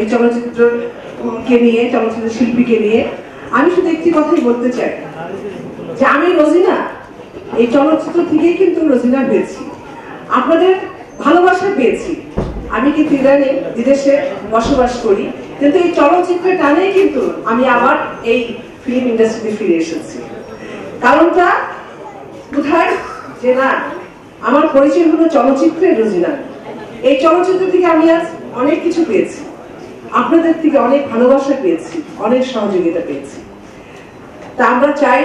এই চলচ্চিত্রকে নিয়ে, চলচ্চিত্র শিল্পীকে নিয়ে? আমি শুধু একটি কথাই বলতে চাই, যে আমি রোজিনা, এই চলচ্চিত্র থেকেই কিন্তু রোজিনা পেয়েছি। আপনাদের ভালোবাসা পেয়েছি। আমি কিন্তু ইরানে বিদেশে বসবাস করি, কিন্তু এই চলচ্চিত্রের টানেই কিন্তু আমি আবার এই ফিল্ম ইন্ডাস্ট্রিতে ফিরে এসেছি। কারণটা কোথায়? যে না, আমার পরিচয় হলো চলচ্চিত্রের রোজিনা। এই চলচ্চিত্র থেকে আমি আজ অনেক কিছু পেয়েছি। আপনাদের থেকে অনেক ভালোবাসা পেয়েছি, অনেক সহযোগিতা পেয়েছি। তা আমরা চাই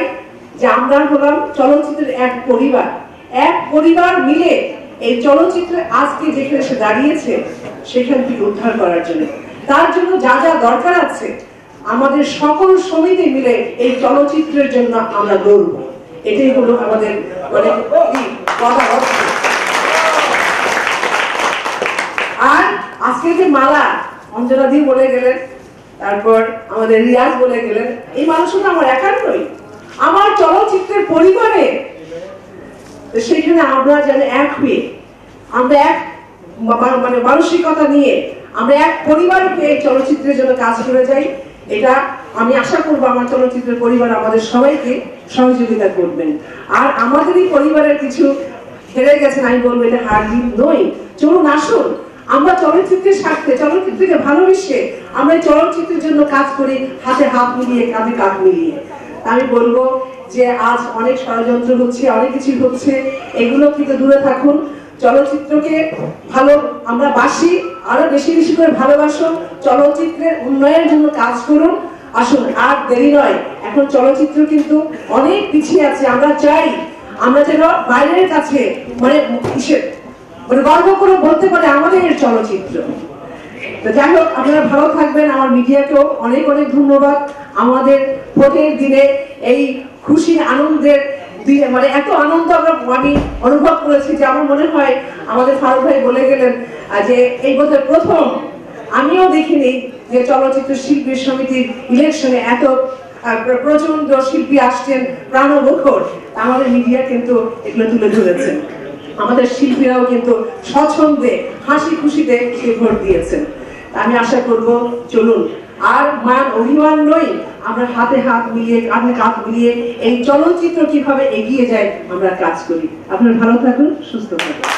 যে আমরা হলাম চলচ্চিত্রের এক পরিবার। এক পরিবার মিলে এই চলচ্চিত্র আজকে যেখানে এসে দাঁড়িয়েছে, সেখান থেকে উদ্ধার করার জন্য। তার জন্য যা যা দরকার আছে, আমাদের সকল সমিতি মিলে এই চলচ্চিত্রের জন্য আমরা লড়ব এটাই হলো আমাদের মানে কথা হচ্ছে। আর আজকে যে মালা অঞ্জনা দি বলে গেলেন, তারপর আমাদের রিয়াজ বলে গেলেন, এই মানুষটা আমার একার নই আমার চলচ্চিত্রের পরিবারে। তো সেখানে আমরা যেন এক হয়ে, আমরা এক মানে মানসিকতা নিয়ে, আমরা এক পরিবার হয়ে চলচ্চিত্রের জন্য কাজ করে যাই। এটা আমি আশা করব আমার চলচ্চিত্রের পরিবার আমাদের সবাইকে সহযোগিতা করবেন। আর আমাদেরই পরিবারের কিছু হেরে গেছেন, আমি বলব এটা হার নই চলুন, আসুন। আমরা চলচ্চিত্রের স্বার্থে, চলচ্চিত্রকে ভালোবেসে আমরা চলচ্চিত্রের জন্য কাজ করি, হাতে হাত মিলিয়ে, কাঁধে কাঁধ মিলিয়ে। আমি বলব যে আজ অনেক ষড়যন্ত্র হচ্ছে, অনেক কিছু হচ্ছে। এগুলো থেকে দূরে থাকুন। চলচ্চিত্রকে ভালো আমরা বাসি, আরও বেশি বেশি করে ভালোবাসো। চলচ্চিত্রের উন্নয়নের জন্য কাজ করুন। আসুন, আর দেরি নয়। এখন চলচ্চিত্র কিন্তু অনেক পিছিয়ে আছে। আমরা চাই, আমরা যেন বাইরের কাছে মানে মানে গর্ব করে বলতে পারে আমাদের চলচ্চিত্র। তো যাই হোক, আপনারা ভালো থাকবেন। আমার মিডিয়াকেও অনেক অনেক ধন্যবাদ। আমাদের ভোটের দিনে এই খুশি আনন্দের মানে এত আনন্দ আমরা আমি অনুভব করেছি যে আমার মনে হয় আমাদের ফারুক ভাই বলে গেলেন যে এই বোধের প্রথম আমিও দেখিনি যে চলচ্চিত্র শিল্পী সমিতির ইলেকশনে এত প্রচণ্ড শিল্পী আসছেন প্রাণবখর আমাদের মিডিয়া কিন্তু এগুলো তুলে ধরেছেন আমাদের শিল্পীরাও কিন্তু স্বচ্ছন্দে হাসি খুশিতে ভোট দিয়েছেন। আমি আশা করব, চলুন, আর মান অভিমান নই, আমরা হাতে হাত মিলিয়ে, কাঁধে কাঁধ মিলিয়ে এই চলচ্চিত্র কীভাবে এগিয়ে যায় আমরা কাজ করি। আপনার ভালো থাকুন, সুস্থ থাকুন।